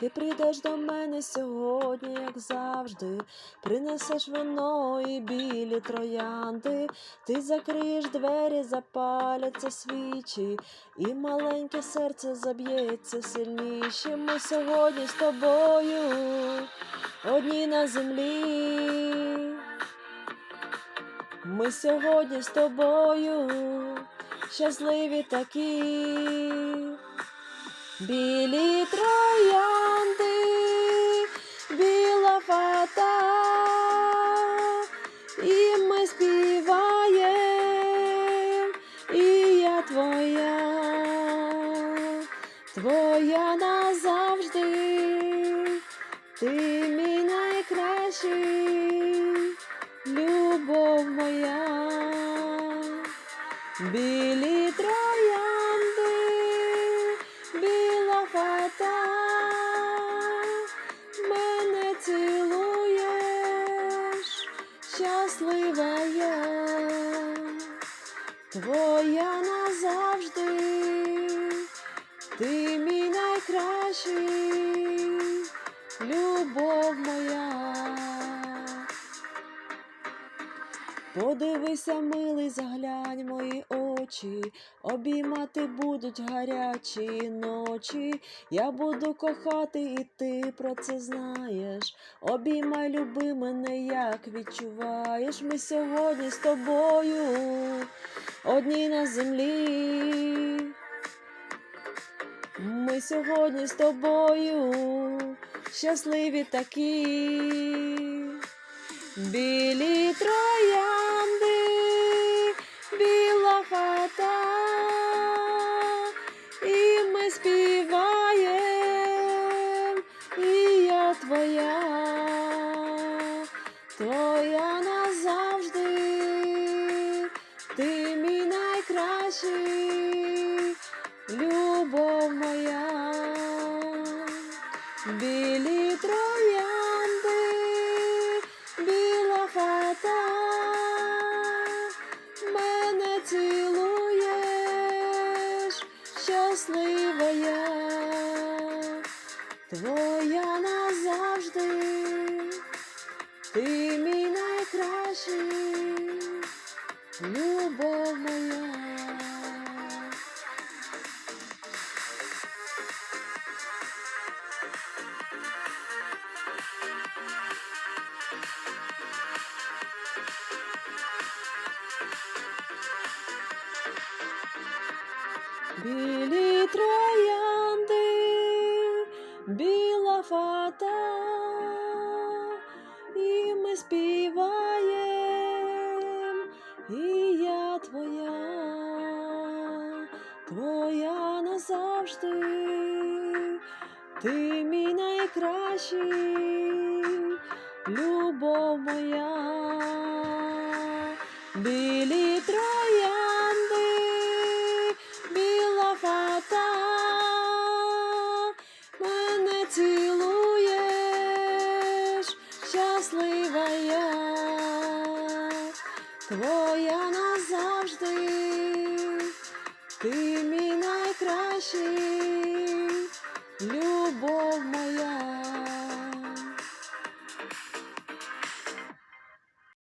Ти прийдеш до мене сьогодні, як завжди, принесеш вино і білі троянди, ти закриєш двері, запаляться свічі, і маленьке серце заб'ється сильніше. Ми сьогодні з тобою, одні на землі. Ми сьогодні з тобою, щасливі такі. Білі троянди, твоя назавжди, ти мій найкращий, любов моя, білі троянди, біла фата, мене цілуєш, щаслива я, твоя ти мій найкращий, любов моя. Подивися, милий, заглянь мої очі, обіймати будуть гарячі ночі. Я буду кохати, і ти про це знаєш. Обіймай, люби мене, як відчуваєш. Ми сьогодні з тобою, одні на землі. Ми сьогодні з тобою, щасливі такі. Білі троянди, біла хата, і ми співаєм, і я твоя, твоя назавжди, ти мій найкращий, білі троянди біла фата, мене цілуєш, щаслива я, твоя назавжди, ти мій найкращий, любов моя. Білі троянди, біла фата, і ми співаєм, і я твоя, твоя назавжди, ти мій найкращий, любов моя, щаслива я, твоя назавжди, ти мій найкращий.